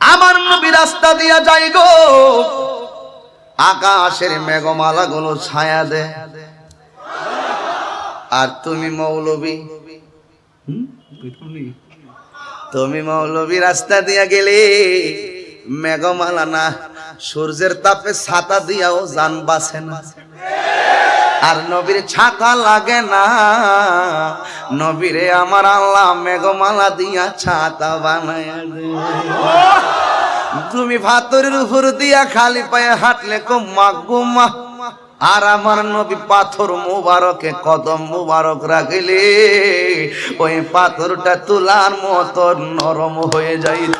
আমার নবী রাস্তা দিয়া যাই গো। আকাশের মেঘমালা গুলো ছায়া দে। আর তুমি মৌলবী? তুমি মৌলবী রাস্তা দিয়া গেলে মেঘমালা না, সূর্যের তাপে ছাতা দিয়াও যান বাসে না। আর নবীর ছাতা লাগে না। নবীরে আমার আল্লাহ মেঘমালা দিয়া ছাতা বানায় তুমি ভাতরের উপর দিয়া খালি পায়ে হাঁটলে কম্মা গুম্মা আর আমার নবী পাথর মুবারকে, কদম মুবারক রাখিলে, ওই পাথরটা তুলার মতো নরম হয়ে যাইত।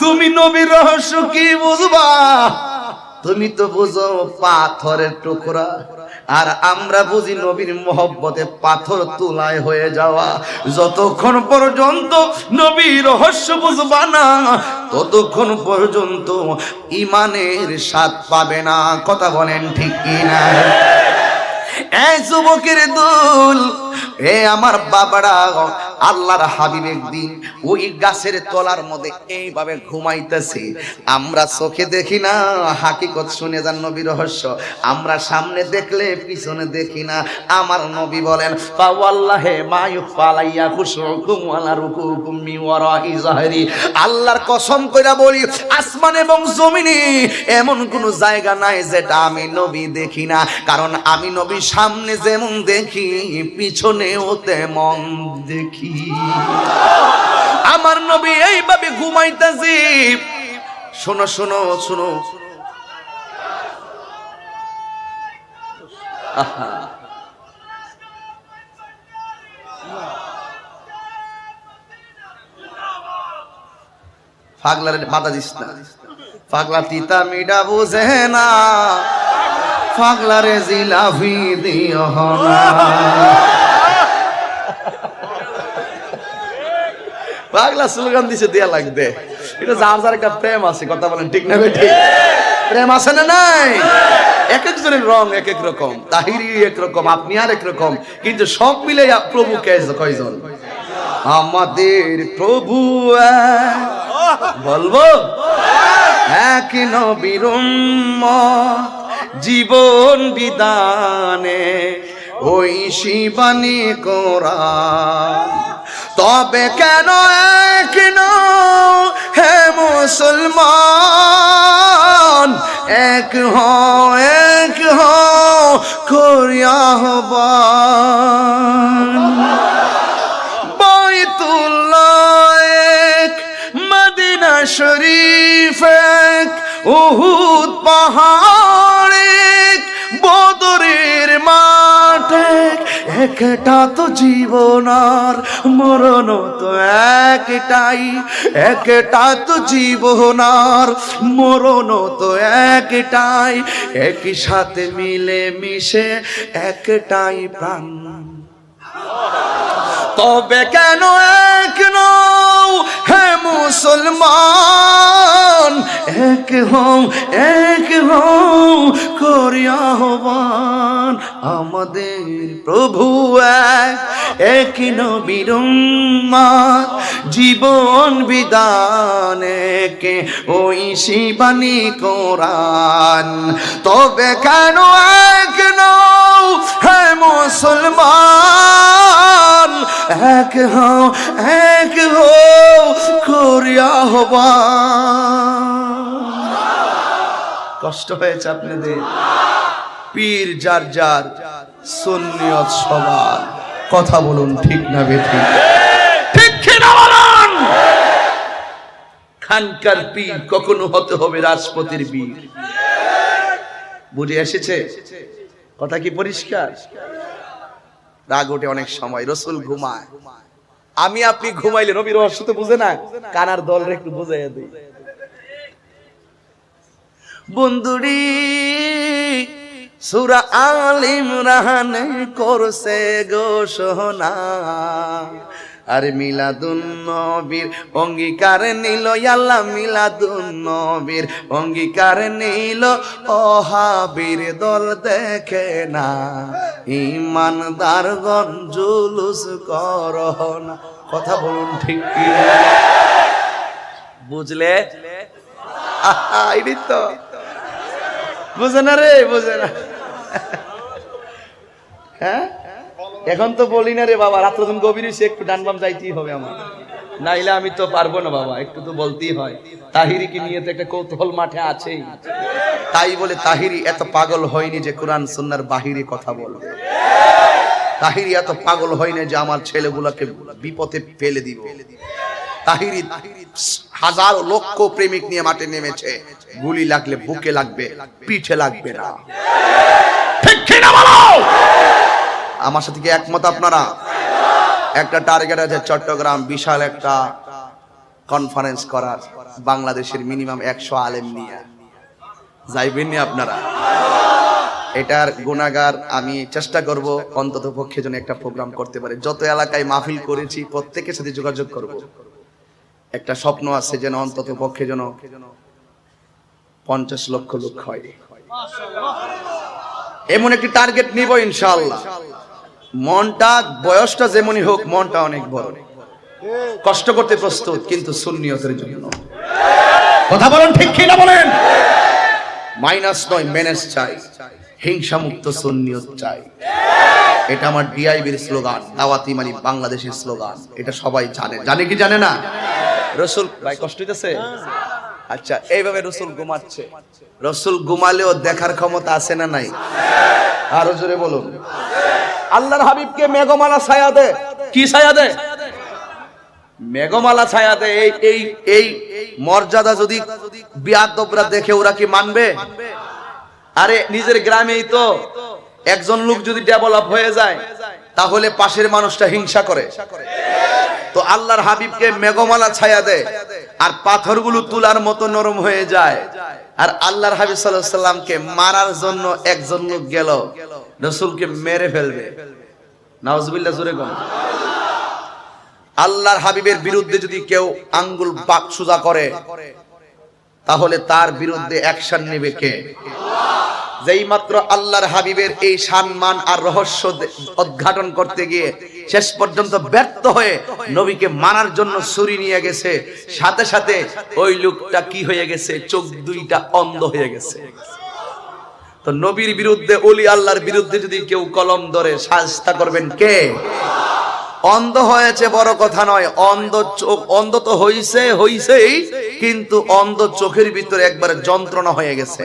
তুমি নবীর রহস্য কি বুঝবা? তুমি তো বুঝো পাথরের টুকরা, আর আমরা বুঝি নবীর মহব্বতে পাথর তুলায় হয়ে যাওয়া। যতক্ষণ পর্যন্ত নবীর রহস্য বুঝবা না, ততক্ষণ পর্যন্ত ইমানের স্বাদ পাবে না। কথা বলেন ঠিক কিনা? এই যুবকের দুল, এ আমার বাবারা আল্লাহর হাবিব একদিন ওই গাছের তলার মধ্যে এইভাবে ঘুমাইতেছে। আমরা চোখে দেখি না, হাকিকত শুনে যান নবী রহস্য। আমরা সামনে দেখলে, পিছনে দেখি না। আমার নবী বলেন পাওয়াল্লাহে মায়ু পালাইয়া খুশুকুম জাহরি। আল্লাহর কসম কইরা বলি, আসমান এবং জমিনে এমন কোন জায়গা নাই যেটা আমি নবী দেখি না। কারণ আমি নবী সামনে যেমন দেখি, পিছনেও তেমন দেখি। আমার নবী এইভাবে ঘুমাইতেছি। শোনো শোনো শোনো। পাগলার বাধা দিস না। পাগলা তিতা মিডা বুঝে না। পাগলারে জিলাফি দিও না। পাগলা স্লোগান দিছে, দেয়া লাগবে। এটা যার যার একটা প্রেম আছে, কথা বলেন ঠিক না বেটি প্রেম আছে না নাই? এক একজনের রং এক এক রকম, তাহিরি এক রকম, আপনি আর এক রকম, কিন্তু সব মিলে প্রভু কে- কয়জন? আমাদের প্রভু। বলব? এক নবীর জীবন বিদানে ওই শিবানী কোরআন। তবে কেন এক হে মুসলমান? এক হও এক হও করিয়া হবান। শরীফ উহুদ পাহাড় একটা তো জীবন আর মরণ তো একটাই। একটা তো জীবন আর মরণ তো একটাই। একই সাথে মিলে মিশে একটাই প্রাণ। তবে কেন এক নও হও, এক হও করিয়া আহ্বান আমাদের প্রভু এক। এক নবীর জীবন বিধান কে ওই শিবানী কোরআন। তবে কেন এক নও, হে মুসলমান? এক হও এক হও করিয়া কষ্ট হয়েছে আপনাদের। পীর যার যার সুন্নিয়ত সবার। কথা বলুন ঠিক না বেঠিক। ঠিক। কিনা বলুন? খানকার পীর কখনো হতে হবে রাজপতির বীর। বুঝে এসেছে? কথা কি পরিষ্কার? রাগ ওঠে অনেক সময় রসুল ঘুমায়। আমি আপনি ঘুমাইলে রবি রহস্য তো বুঝে না। কানার দল একটু বুঝাইয়া দিই। বন্ধুরি সুরা আল ইমরান করছে সোহনা আর মিলাদুন নবীর অঙ্গীকার নিল আল্লাহ মিলাদুন নবীর অঙ্গীকার নিল। অহাবীর দল দেখে না ইমানদারগণ জুলুস করহ না। কথা বলুন ঠিক কি বুঝলে? আহা, তো। বুঝে না রে, বুঝে না। হ্যাঁ? এখন তো বলি না রে বাবা রাত্র যখন গভীর হয়েছে একটু ডান বাম যাইতেই হবে আমার। নাইলে আমি তো পারব না বাবা, একটু তো বলতেই হয়। তাহিরিকে নিয়ে তো একটা কৌতূহল মাঠে আছেই। তাই বলে তাহিরি এত পাগল হয়নি যে কোরআন সুন্নার বাহিরে কথা বলবে তাহিরি এত পাগল হয়নি যে আমার ছেলেগুলোকে বিপথে ফেলে দিব। তাহিরি হাজার লক্ষ প্রেমিক নিয়ে মাঠে নেমেছে। গুলি লাগলে বুকে লাগবে পিঠে লাগবে না। ঠিক কি না বলো? আমার সাথে কি একমত আপনারা? একটা টার্গেট আছে চট্টগ্রাম বিশাল একটা কনফারেন্স করার বাংলাদেশের মিনিমাম একশো আলেম নিয়ে। যাইবেননি আপনারা? এটার গুণাগার আমি চেষ্টা করব অন্তত পক্ষে যেন একটা প্রোগ্রাম করতে পারে। যত এলাকায় মাহফিল করেছি প্রত্যেকের সাথে যোগাযোগ করব। একটা স্বপ্ন আছে যেন অন্তত পক্ষে যেন পঞ্চাশ লক্ষ লোক হয়। এমন একটি টার্গেট নিব ইনশাআল্লাহ। মনটা বয়সটা যেমনই হোক মনটা অনেক বড়। কষ্ট করতে প্রস্তুত কিন্তু সুন্নিয়তের জন্য কথা বলেন ঠিক কিনা বলেন? মাইনাস নয় ম্যানেজ চাই। হিংসা মুক্ত সুন্নিয়ত চাই। এটা আমার ডিআইবির স্লোগান দাওয়াতি মানে বাংলাদেশের স্লোগান। এটা সবাই জানে। জানে কি জানে না? রসুল ভাই কষ্ট হইতেছে? আচ্ছা এইভাবে রসুল ঘুমাচ্ছে। রসুল ঘুমালেও দেখার ক্ষমতা আছে না নাই? আরও জোরে বলুন। আল্লাহর হাবিবকে মেঘমালা ছায়া দে। কি ছায়া দে? মেঘমালা ছায়া দে এই এই এই মর্যাদা যদি বিয়াদবরা দেখে ওরা কি মানবে? আরে নিজের গ্রামেই তো একজন লোক যদি ডেভেলপ হয়ে যায় তাহলে পাশের মানুষটা হিংসা করে। তো আল্লাহর হাবিবকে মেঘমালা ছায়া দেয় আর পাথরগুলো তুলার মতো নরম হয়ে যায়। আর আল্লাহর হাবিব আলাইহি সাল্লামকে মারার জন্য একজন লোক গেল, রসুলকে মেরে ফেলবে। নাউজুবিল্লাহ, জোরে কোন। আল্লাহর হাবিবের বিরুদ্ধে যদি কেউ আঙ্গুল বাক সুজা করে, তাহলে তার বিরুদ্ধে অ্যাকশন নেবে কে? যেই মাত্র আল্লাহর হাবিবের এই সম্মান আর রহস্য উদ্ঘাটন করতে গিয়ে শেষ পর্যন্ত ব্যর্থ হয়ে নবীকে মানার জন্য ছুরি নিয়ে গেছে। সাথে সাথে ওই লোকটা কি হয়ে গেছে? চোখ দুইটা অন্ধ হয়ে গেছে। তো নবীর বিরুদ্ধে, ওলি আল্লাহর বিরুদ্ধে যদি কেউ কলম ধরে শাস্তা করবেন কে? অন্ধ হয়েছে বড় কথা নয়, অন্ধ চোখ, অন্ধ তো হইছে, হইছেই, কিন্তু অন্ধ চোখের ভিতরে একবার যন্ত্রণা হয়ে গেছে।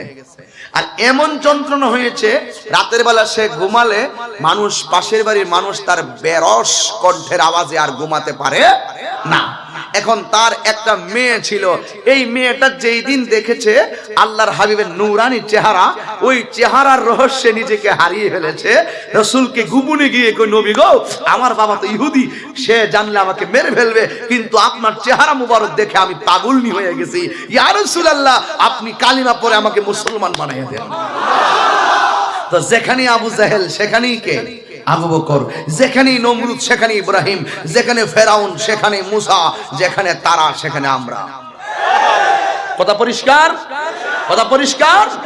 আর এমন যন্ত্রণা হয়েছে, রাতের বেলা সে ঘুমালে মানুষ, পাশের বাড়ির মানুষ তার বেরস কণ্ঠের আওয়াজে আর ঘুমাতে পারে না। এখন তার একটা মেয়ে ছিল। এই মেয়েটা যেই দিন দেখেছে আল্লাহর হাবিবের নূরানি চেহারা, ওই চেহারার রহস্যে নিজেকে হারিয়ে ফেলেছে। রসুলকে গুবুনে গিয়ে কই নবী গো, আমার বাবা তো ইহুদি, সে জানলে আমাকে মেরে ফেলবে, কিন্তু আপনার চেহারা মুবারক দেখে আমি পাগলনি হয়ে গেছি। ইয়া রাসূলুল্লাহ, আপনি কালিমা পরে আমাকে মুসলমান বানিয়ে দেন। তো যেখানে আবু জাহেল, সেখানেই কে? আবু বকর যেখানেই নমরুদ, সেখানে ইব্রাহিম, যেখানে ফেরাউন, সেখানে মুসা, যেখানে তারা, সেখানে আমরা। কথা পরিষ্কার? কথা পরিষ্কার?